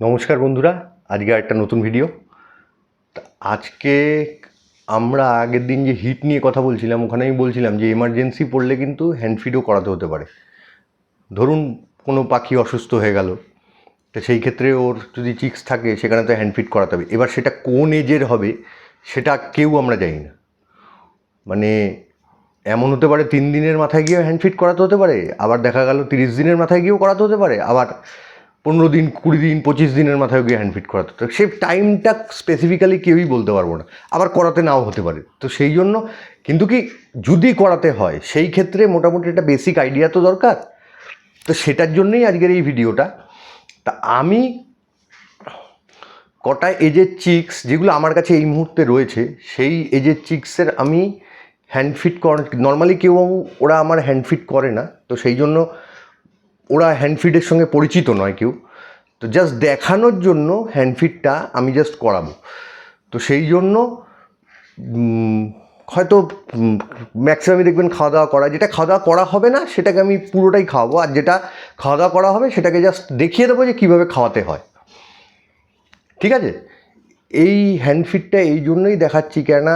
নমস্কার বন্ধুরা, আজকে একটা নতুন ভিডিও আজকে আমরা আগের দিন যে হিট নিয়ে কথা বলছিলাম ওখানে আমি বলছিলাম যে এমার্জেন্সি পড়লে কিন্তু হ্যান্ড ফিডও করাতে হতে পারে। ধরুন কোনো পাখি অসুস্থ হয়ে গেল, তো সেই ক্ষেত্রে ওর যদি চিক্স থাকে, সেখানে তো হ্যান্ড ফিড করাতে হবে। এবার সেটা কোন এজের হবে, সেটা কেউ আমরা জানি না। মানে এমন হতে পারে তিন দিনের মাথায় গিয়েও হ্যান্ড ফিট করাতে হতে পারে, আবার দেখা গেল তিরিশ দিনের মাথায় গিয়েও করাতে হতে পারে, আবার পনেরো দিন, কুড়ি দিন, পঁচিশ দিনের মাথায় গিয়ে হ্যান্ড ফিট করাতে হতে। সেই টাইমটা স্পেসিফিক্যালি কেউই বলতে পারব না। আবার করাতে নাও হতে পারে। তো সেই জন্য কিন্তু কি, যদি করাতে হয়, সেই ক্ষেত্রে মোটামুটি একটা বেসিক আইডিয়া তো দরকার। তো সেটার জন্যই আজকের এই ভিডিওটা। তা আমি কটা এজের চিক্স যেগুলো আমার কাছে এই মুহূর্তে রয়েছে, সেই এজের চিক্সের আমি হ্যান্ড ফিট কর নর্মালি কেউ ওরা আমার হ্যান্ড ফিট করে না। তো সেই জন্য ওরা হ্যান্ড ফিটের সঙ্গে পরিচিত নয় কেউ। তো জাস্ট দেখানোর জন্য হ্যান্ডফিটটা আমি জাস্ট করাবো। তো সেই জন্য হয়তো ম্যাক্সিমামই দেখবেন খাওয়া দাওয়া করা। যেটা খাওয়া দাওয়া করা হবে না, সেটাকে আমি পুরোটাই খাওয়াবো। আর যেটা খাওয়া দাওয়া করা হবে, সেটাকে জাস্ট দেখিয়ে দেবো যে কীভাবে খাওয়াতে হয়। ঠিক আছে? এই হ্যান্ডফিটটা এই জন্যই দেখাচ্ছি, কেননা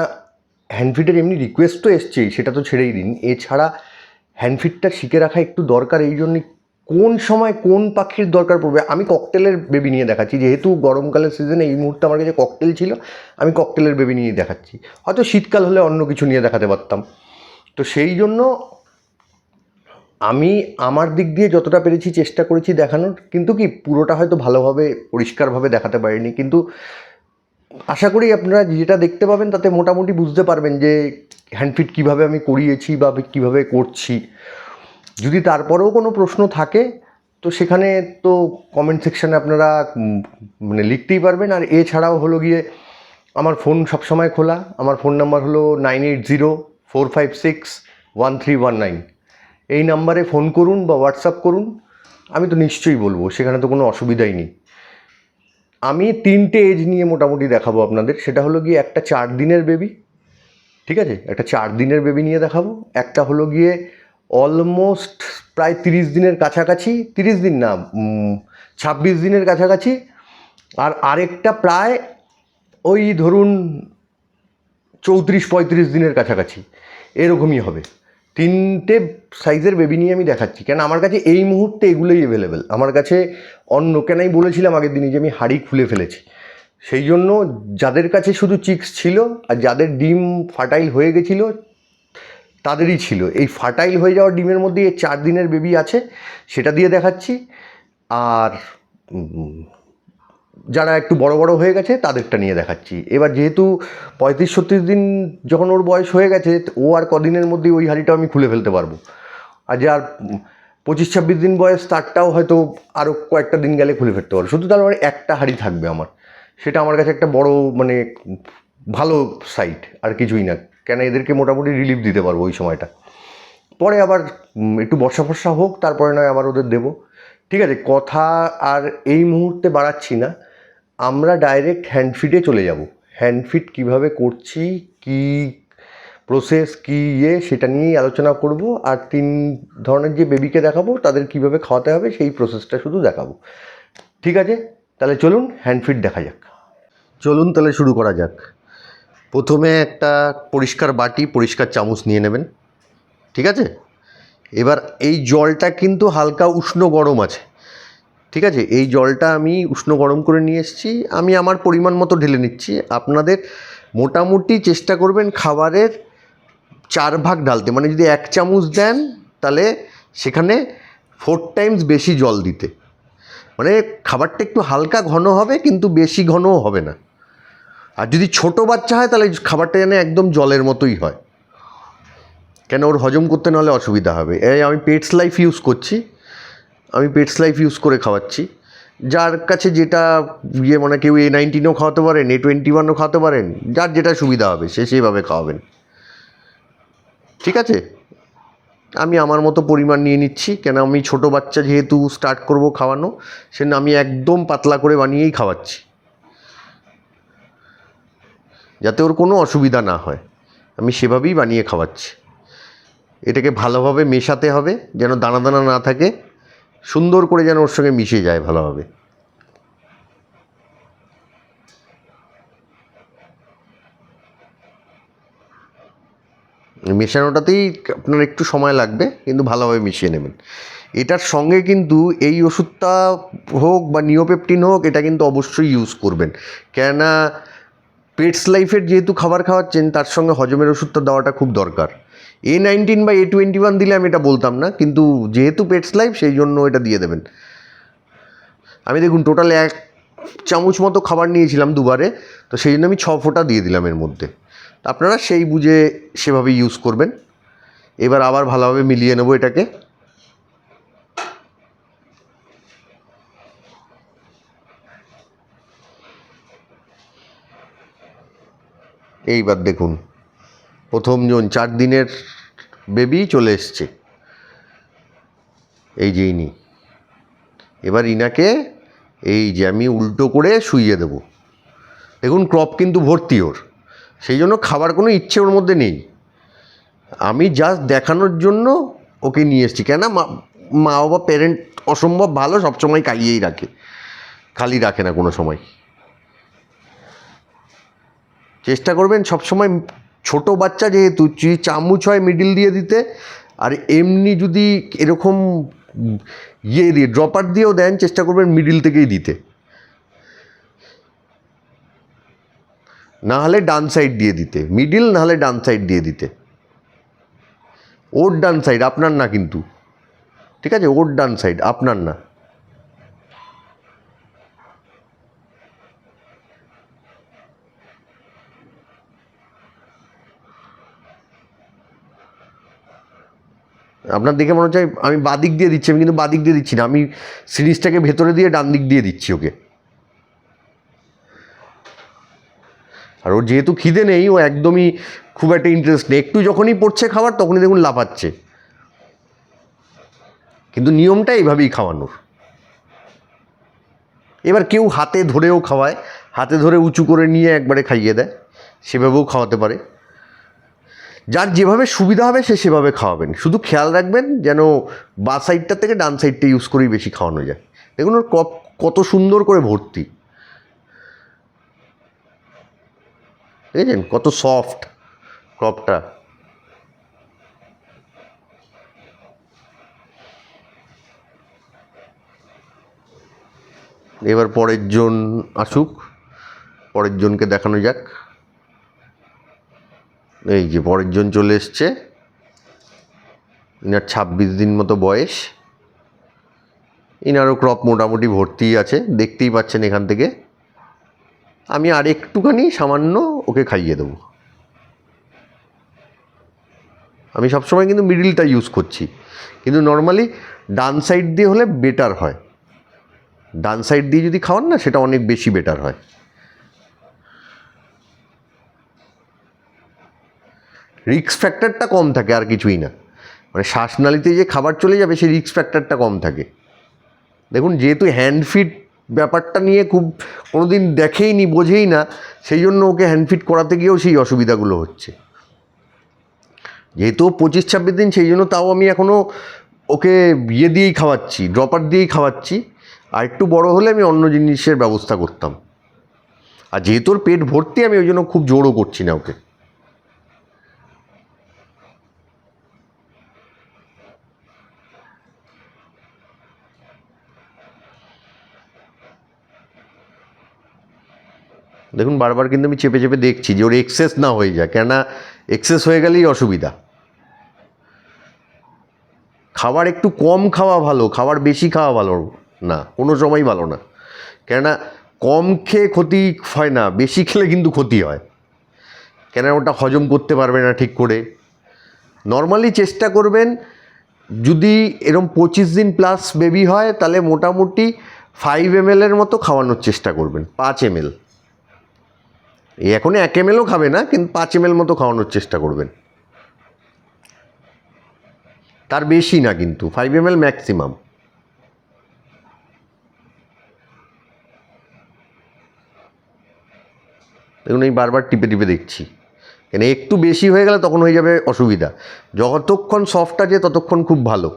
হ্যান্ডফিটের এমনি রিকোয়েস্ট তো এসছেই, সেটা তো ছেড়েই দিন। এছাড়া হ্যান্ডফিটটা শিখে রাখা একটু দরকার, এই জন্যই কোন সময় কোন পাখির দরকার পড়বে? আমি ককটেলের বেবি নিয়ে দেখাচ্ছি। যেহেতু গরমকালের সিজনে এই মুহূর্তে আমার কাছে ককটেল ছিল, আমি ককটেলের বেবি নিয়ে দেখাচ্ছি। হয়তো শীতকাল হলে অন্য কিছু নিয়ে দেখাতে পারতাম। তো সেই জন্য আমি আমার দিক দিয়ে যতটা পেরেছি চেষ্টা করেছি দেখানোর, কিন্তু কি পুরোটা হয়তো ভালোভাবে, পরিষ্কারভাবে দেখাতে পারিনি। কিন্তু আশা করি আপনারা যেটা দেখতে পাবেন তাতে মোটামুটি বুঝতে পারবেন যে হ্যান্ডফিট কীভাবে আমি করিয়েছি বা কীভাবে করছি। যদি তারপরেও কোনো প্রশ্ন থাকে, তো সেখানে তো কমেন্ট সেকশানে আপনারা মানে লিখতেই পারবেন। আর এছাড়াও হলো গিয়ে, আমার ফোন সবসময় খোলা। আমার ফোন নাম্বার হলো nine eight zero four five six one three one nine এই নাম্বারে ফোন করুন বা হোয়াটসঅ্যাপ করুন। আমি তো নিশ্চয়ই বলব, সেখানে তো কোনো অসুবিধাই নেই। আমি তিনটে এজ নিয়ে মোটামুটি দেখাবো আপনাদের। সেটা হলো গিয়ে একটা চার দিনের বেবি ঠিক আছে? একটা চার দিনের বেবি নিয়ে দেখাবো। একটা হলো গিয়ে অলমোস্ট প্রায় তিরিশ দিনের কাছাকাছি, তিরিশ দিন না ছাব্বিশ দিনের কাছাকাছি। আর আরেকটা প্রায় ওই ধরুন চৌত্রিশ, পঁয়ত্রিশ দিনের কাছাকাছি। এরকমই হবে। তিনটে সাইজের বেবি নিয়ে আমি দেখাচ্ছি। কেন? আমার কাছে এই মুহূর্তে এগুলোই অ্যাভেলেবেল আমার কাছে অন্য, কেন আমি বলেছিলাম আগের দিনই যে আমি হাড়ি খুলে ফেলেছি। সেই জন্য যাদের কাছে শুধু চিক্স ছিল আর যাদের ডিম ফার্টাইল হয়ে গেছিল তাদেরই ছিল। এই ফার্টাইল হয়ে যাওয়া ডিমের মধ্যে এই চার দিনের বেবি আছে, সেটা দিয়ে দেখাচ্ছি। আর যারা একটু বড় বড় হয়ে গেছে, তাদেরটা নিয়ে দেখাচ্ছি। এবার যেহেতু পঁয়ত্রিশ ছত্রিশ দিন যখন ওর বয়স হয়ে গেছে, ও আর কদিনের মধ্যেই ওই হাঁড়িটা আমি খুলে ফেলতে পারব। আর যার পঁচিশ ছাব্বিশ দিন বয়স, তারটাও হয়তো আরও কয়েকটা দিন গেলে খুলে ফেলতে পারব। শুধু তার মানে একটা হাঁড়ি থাকবে আমার। সেটা আমার কাছে একটা বড় মানে ভালো সাইট, আর কিছুই না। কেন এদেরকে মোটামুটি রিলিফ দিতে পারব ওই সময়টা। পরে আবার একটু বর্ষা ফর্ষা হোক, তারপরে নয় আবার ওদের দেবো। ঠিক আছে, কথা আর এই মুহূর্তে বাড়াচ্ছি না। আমরা ডাইরেক্ট হ্যান্ডফিটে চলে যাব। হ্যান্ডফিট কীভাবে করছি, কি প্রসেস কি ইয়ে সেটা নিয়েই আলোচনা করব। আর তিন ধরনের যে বেবিকে দেখাবো, তাদের কীভাবে খাওয়াতে হবে, সেই প্রসেসটা শুধু দেখাবো। ঠিক আছে? তাহলে চলুন হ্যান্ডফিট দেখা যাক। চলুন তাহলে শুরু করা যাক। প্রথমে একটা পরিষ্কার বাটি, পরিষ্কার চামচ নিয়ে নেবেন, ঠিক আছে? এবার এই জলটা কিন্তু হালকা উষ্ণ গরম আছে, ঠিক আছে? এই জলটা আমি উষ্ণ গরম করে নিয়ে এসেছি, আমি আমার পরিমাণ মতো ঢেলে নিচ্ছি। আপনাদের মোটামুটি চেষ্টা করবেন খাবারের চার ভাগ ঢালতে মানে যদি এক চামচ দেন, তাহলে সেখানে ফোর টাইমস বেশি জল দিতে। মানে খাবারটা একটু হালকা ঘন হবে, কিন্তু বেশি ঘনও হবে না। আর যদি ছোট বাচ্চা হয়, তাহলে খাবারটা যেন একদম জলের মতোই হয়। কেন ওর হজম করতে নাহলে অসুবিধা হবে। এই আমি পেটস লাইফ ইউজ করছি। আমি পেটস লাইফ ইউজ করে খাওয়াচ্ছি। যার কাছে যেটা ইয়ে মানে কেউ এ নাইনটিনও খাওয়াতে পারেন এ টোয়েন্টি ওয়ানও খাওয়াতে পারেন, যার যেটা সুবিধা হবে, সে সেইভাবে খাওয়াবেন। ঠিক আছে? আমি আমার মতো পরিমাণ নিয়ে নিচ্ছি। কেন আমি ছোট বাচ্চা যেহেতু স্টার্ট করব খাওয়ানো, সেজন্য আমি একদম পাতলা করে বানিয়েই খাওয়াচ্ছি। যাতে ওর কোনো অসুবিধা না হয়। আমি সেভাবেই বানিয়ে খাওয়াচ্ছি। এটাকে ভালোভাবে মেশাতে হবে, যেন দানা দানা না থাকে, সুন্দর করে যেন ওর সঙ্গে মিশে যায় ভালোভাবে। মেশানোটাতেই আপনার একটু সময় লাগবে, কিন্তু ভালোভাবে মিশিয়ে নেবেন। এটার সঙ্গে কিন্তু এই ওষুধটা হোক বা নিওপেপটিন হোক, এটা কিন্তু অবশ্যই ইউজ করবেন। কেননা পেটস লাইফের যেহেতু খাবার খাওয়াচ্ছেন, তার সঙ্গে হজমের ওষুধটা দেওয়াটা খুব দরকার। এ নাইনটিন বা এ টোয়েন্টি ওয়ান দিলে আমি এটা বলতাম না, কিন্তু যেহেতু পেটস লাইফ, সেই জন্য এটা দিয়ে দেবেন। আমি দেখুন টোটাল এক চামচ মতো খাবার নিয়েছিলাম দুবারে, তো সেই জন্য আমি ছ ফোঁটা দিয়ে দিলাম এর মধ্যে। আপনারা সেই বুঝে সেভাবে ইউজ করবেন। এবার আবার ভালোভাবে মিলিয়ে নেব এটাকে। এইবার দেখুন, প্রথম জন চার দিনের বেবি চলে এসছে। এই যে ইনি। এবার ইনাকে এই যে আমি উল্টো করে শুইয়ে দেবো। দেখুন ক্রপ কিন্তু ভর্তি ওর। সেই জন্য খাবার কোনো ইচ্ছে ওর মধ্যে নেই। আমি জাস্ট দেখানোর জন্য ওকে নিয়ে এসেছি। কেন মা মা বাবা প্যারেন্ট অসম্ভব ভালো সবসময় খাইয়েই রাখে। খালি রাখে না কোনো সময়। চেষ্টা করবেন সবসময় ছোট বাচ্চা যেহেতু চামচ হয় মিডিল দিয়ে দিতে, আর এমনি যদি এরকম ইয়ে দিয়ে ড্রপার দিয়েও দেন, চেষ্টা করবেন মিডিল থেকেই দিতে। না হলে ডান সাইড দিয়ে দিতে। মিডিল না হলে ডান সাইড দিয়ে দিতে। ওর ডান সাইড আপনার না কিন্তু। ঠিক আছে? ওর ডান সাইড আপনার না। আপনার দেখে মনে হচ্ছে আমি বাদিক দিয়ে দিচ্ছি, আমি কিন্তু বাদিক দিয়ে দিচ্ছি না, আমি সিরিজটাকে ভেতরে দিয়ে ডান দিক দিয়ে দিচ্ছি ওকে। আর ওর যেহেতু খিদে নেই, ও একদমই খুব একটা ইন্টারেস্ট নেই। একটু যখনই পড়ছে খাবার, তখনই দেখুন লাফাচ্ছে। কিন্তু নিয়মটা এইভাবেই খাওয়ানোর। এবার কেউ হাতে ধরেও খাওয়ায়, হাতে ধরে উঁচু করে নিয়ে একবারে খাইয়ে দেয়, সেভাবেও খাওয়াতে পারে। যার যেভাবে সুবিধা হবে সে সেভাবে খাওয়াবেন। শুধু খেয়াল রাখবেন যেন বা সাইডটা থেকে ডান সাইডটা ইউজ করেই বেশি খাওয়ানো যায়। দেখুন ওর কত সুন্দর করে ভর্তি। দেখেছেন? কত সফট ক্রপটা এবার পরের জন আসুক, পরের জনকে দেখানো যাক। এই যে পরের জন চলে এসছে। ইনার ছাব্বিশ দিন মতো বয়স। ইনারও ক্রপ মোটামুটি ভর্তিই আছে, দেখতেই পাচ্ছেন এখান থেকে। আমি আর একটুখানি সামান্য ওকে খাইয়ে দেবো। আমি সবসময় কিন্তু মিডিলটা ইউজ করছি। কিন্তু নর্মালি ডান সাইড দিয়ে হলে বেটার হয়। ডান সাইড দিয়ে যদি খাওয়ান না, সেটা অনেক বেশি বেটার হয়। রিক্স ফ্যাক্টরটা কম থাকে, আর কিছুই না। মানে শ্বাসনালীতে যে খাবার চলে যাবে, সেই রিক্স ফ্যাক্টরটা কম থাকে। দেখুন, যেহেতু হ্যান্ড ফিট ব্যাপারটা নিয়ে খুব কোনো দিন দেখেই নি বোঝেই না, সেই জন্য ওকে হ্যান্ড ফিট করাতে গিয়েও সেই অসুবিধাগুলো হচ্ছে। যেহেতু পঁচিশ ছাব্বিশ দিন, সেই জন্য তাও আমি এখনও ওকে ইয়ে দিয়েই খাওয়াচ্ছি ড্রপার দিয়েই খাওয়াচ্ছি। আর একটু বড় হলে আমি অন্য জিনিসের ব্যবস্থা করতাম। আর যেহেতু ওর পেট ভর্তি, আমি ওই জন্য খুব জোরও করছি না ওকে। দেখুন বারবার কিন্তু আমি চেপে চেপে দেখছি যে ওর এক্সেস না হয়ে যায়, কেননা এক্সেস হয়ে গেলেই অসুবিধা। খাবার একটু কম খাওয়া ভালো, খাবার বেশি খাওয়া ভালো না, কোনো সময় ভালো না। কেননা কম খেয়ে ক্ষতি হয় না, বেশি খেলে কিন্তু ক্ষতি হয়। কেন ওটা হজম করতে পারবে না ঠিক করে। নর্মালি চেষ্টা করবেন, যদি এরম পঁচিশ দিন প্লাস বেবি হয়, তাহলে মোটামুটি ফাইভ এম মতো খাওয়ানোর চেষ্টা করবেন, পাঁচ এম এখনও এক এম এলও খাবে না, কিন্তু পাঁচ এম এল মতো খাওয়ানোর চেষ্টা করবেন। তার বেশি না কিন্তু ফাইভ এম এল ম্যাক্সিমাম দেখুন, এই বারবার টিপে টিপে দেখছি। কেন, একটু বেশি হয়ে গেলে তখন হয়ে যাবে অসুবিধা। যতক্ষণ সফট আছে ততক্ষণ খুব ভালো।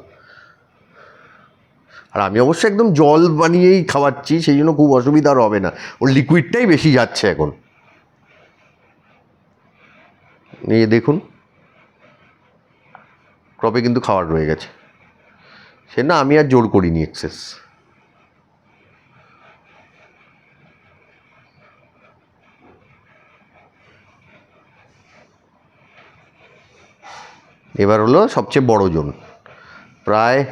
আর আমি অবশ্য একদম জল বানিয়েই খাওয়াচ্ছি, সেই জন্য খুব অসুবিধা আর হবে না। ওর লিকুইডটাই বেশি যাচ্ছে এখন। এই দেখুন ক্রপে কিন্তু খাওয়ার রয়ে গেছে। সে না, আমি আর জোর করিনি এক্সেস এবার হলো সবচেয়ে বড় জন। প্রায়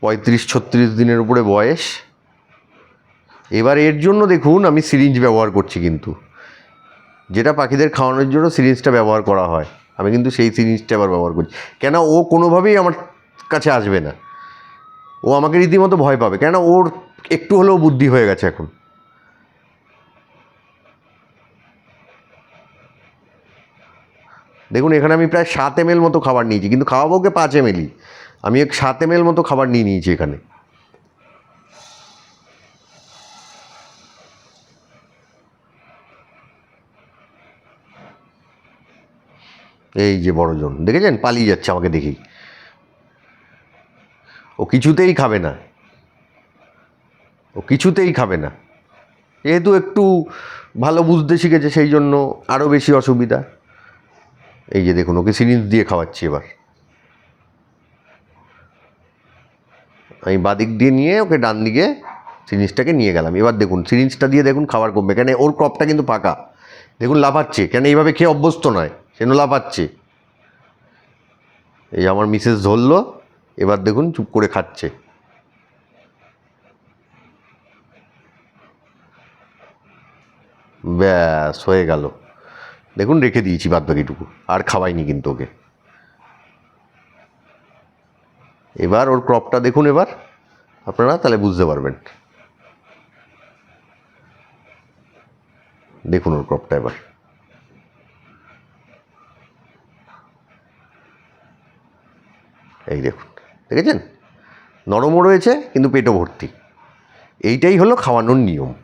পঁয়ত্রিশ, ছত্রিশ দিনের উপরে বয়স। এবার এর জন্য দেখুন, আমি সিরিঞ্জ ব্যবহার করছি কিন্তু। যেটা পাখিদের খাওয়ানোর জন্য সিরিঞ্জটা ব্যবহার করা হয়। আমি কিন্তু সেই সিরিঞ্জটা আবার ব্যবহার করছি। কেন ও কোনোভাবেই আমার কাছে আসবে না। ও আমাকে রীতিমতো ভয় পাবে। কেন ওর একটু হলেও বুদ্ধি হয়ে গেছে এখন। দেখুন, এখানে আমি প্রায় সাত এম মতো খাবার নিয়েছি, কিন্তু খাওয়াবো ওকে পাঁচ এম আমি এক সাত এম মতো খাবার নিয়ে নিয়েছি এখানে। এই যে বড়জন, দেখেছেন? পালিয়ে যাচ্ছে আমাকে দেখেই। ও কিছুতেই খাবে না। ও কিছুতেই খাবে না। যেহেতু একটু ভালো বুঝতে শিখেছে, সেই জন্য আরও বেশি অসুবিধা। এই যে দেখুন, ওকে সিরিঞ্জ দিয়ে খাওয়াচ্ছি এবার। আমি বাদিক দিয়ে নিয়ে ওকে ডান দিকে সিরিঞ্জটাকে নিয়ে গেলাম। এবার দেখুন, সিরিঞ্জটা দিয়ে দেখুন খাবার কমবে। কেন ওর ক্রপটা কিন্তু ফাঁকা দেখুন, লাফাচ্ছে। কেন এইভাবে খেয়ে অভ্যস্ত নয়? সেন লাফাচ্ছে এই আমার মিসেস ধরলো, এবার দেখুন চুপ করে খাচ্ছে। ব্যাস, হয়ে গেল। দেখুন, রেখে দিয়েছি বাদ বাকিটুকু আর খাওয়াইনি কিন্তু ওকে। এবার ওর ক্রপটা দেখুন এবার, আপনারা তাহলে বুঝতে পারবেন। দেখুন ওর ক্রপটা এবার। এই দেখুন, দেখেছেন? নরমও রয়েছে, কিন্তু পেটও ভর্তি। এইটাই হলো খাওয়ানোর নিয়ম।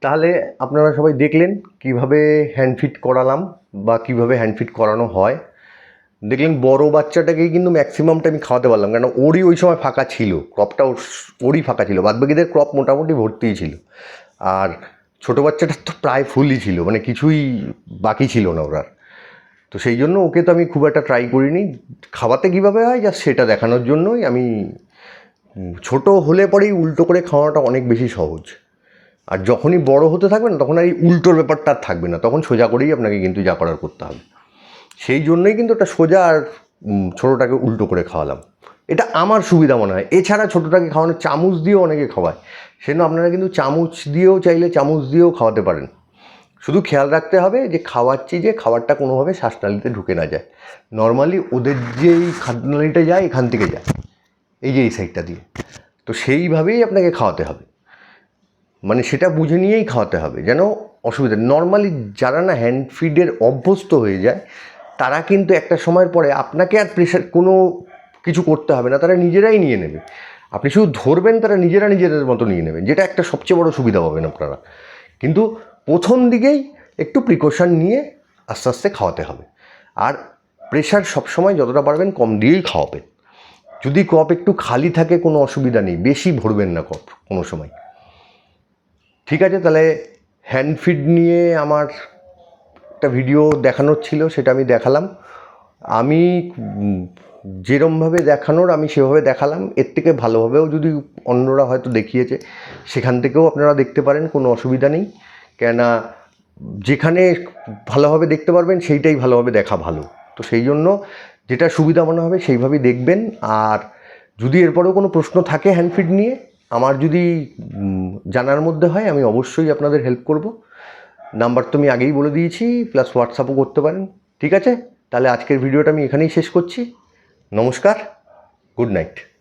তাহলে আপনারা সবাই দেখলেন কীভাবে হ্যান্ড ফিট করালাম বা কীভাবে হ্যান্ড ফিট করানো হয়। দেখলেন বড় বাচ্চাটাকেই কিন্তু ম্যাক্সিমামটা আমি খাওয়াতে পারলাম, কেন ওরই ওই সময় ফাঁকা ছিল ক্রপটা ওর- ওরই ফাঁকা ছিল। বাদবাকিদের ক্রপ মোটামুটি ভর্তিই ছিল। আর ছোটো বাচ্চাটার তো প্রায় ফুলই ছিল মানে কিছুই বাকি ছিল না ওর আর। তো সেই জন্য ওকে তো আমি খুব একটা ট্রাই করিনি। খাওয়াতে কীভাবে হয়? যা সেটা দেখানোর জন্যই আমি ছোট হলে পরেই উল্টো করে খাওয়ানোটা অনেক বেশি সহজ। আর যখনই বড় হতে থাকবে না, তখন আর এই উল্টোর ব্যাপারটা আর থাকবে না। তখন সোজা করেই আপনাকে কিন্তু যা করার করতে হবে। সেই জন্যই কিন্তু ওটা সোজা আর ছোটোটাকে উল্টো করে খাওয়ালাম। এটা আমার সুবিধা মনে হয়। এছাড়া ছোটোটাকে খাওয়ানো চামচ দিয়েও অনেকে খাওয়ায়। সেজন্য আপনারা কিন্তু চামচ দিয়েও চাইলে চামচ দিয়েও খাওয়াতে পারেন। শুধু খেয়াল রাখতে হবে যে খাওয়াচ্ছি যে খাবারটা কোনোভাবে শ্বাসনালীতে ঢুকে না যায়। নর্মালি ওদের যেই খাদ্যনালীটা যায়, এখান থেকে যায়। এই যে এই সাইডটা দিয়ে। তো সেইভাবেই আপনাকে খাওয়াতে হবে। মানে সেটা বুঝে নিয়েই খাওয়াতে হবে, যেন অসুবিধা নর্মালি যারা না হ্যান্ড ফিডের অভ্যস্ত হয়ে যায়, তারা কিন্তু একটা সময়ের পরে আপনাকে আর প্রেশার কোনো কিছু করতে হবে না, তারা নিজেরাই নিয়ে নেবে। আপনি শুধু ধরবেন, তারা নিজেরা নিজেদের মতো নিয়ে নেবেন যেটা একটা সবচেয়ে বড় সুবিধা পাবেন আপনারা। কিন্তু প্রথম দিকেই একটু প্রিকশন নিয়ে আস্তে আস্তে খাওয়াতে হবে। আর প্রেশার সবসময় যতটা পারবেন কম দিয়েই খাওয়াবেন। যদি কপ একটু খালি থাকে কোনো অসুবিধা নেই, বেশি ভরবেন না কপ কোনো সময়। ঠিক আছে, তাহলে হ্যান্ড ফিড নিয়ে আমার একটা ভিডিও দেখানোর ছিল, সেটা আমি দেখালাম। আমি যেরমভাবে দেখানোর আমি সেভাবে দেখালাম। এর থেকে ভালোভাবেও যদি অন্যরা হয়তো দেখিয়েছে, সেখান থেকেও আপনারা দেখতে পারেন, কোনো অসুবিধা নেই। কেননা যেখানে ভালোভাবে দেখতে পারবেন, সেইটাই ভালোভাবে দেখা ভালো। তো সেই জন্য যেটা সুবিধা মনে হবে সেইভাবেই দেখবেন। আর যদি এরপরেও কোনো প্রশ্ন থাকে হ্যান্ডফিড নিয়ে, আমার যদি জানার মধ্যে হয়, আমি অবশ্যই আপনাদের হেল্প করব। নাম্বার তো আমি আগেই বলে দিয়েছি, প্লাস হোয়াটসঅ্যাপও করতে পারেন। ঠিক আছে? তাহলে আজকের ভিডিওটা আমি এখানেই শেষ করছি। নমস্কার, গুড নাইট।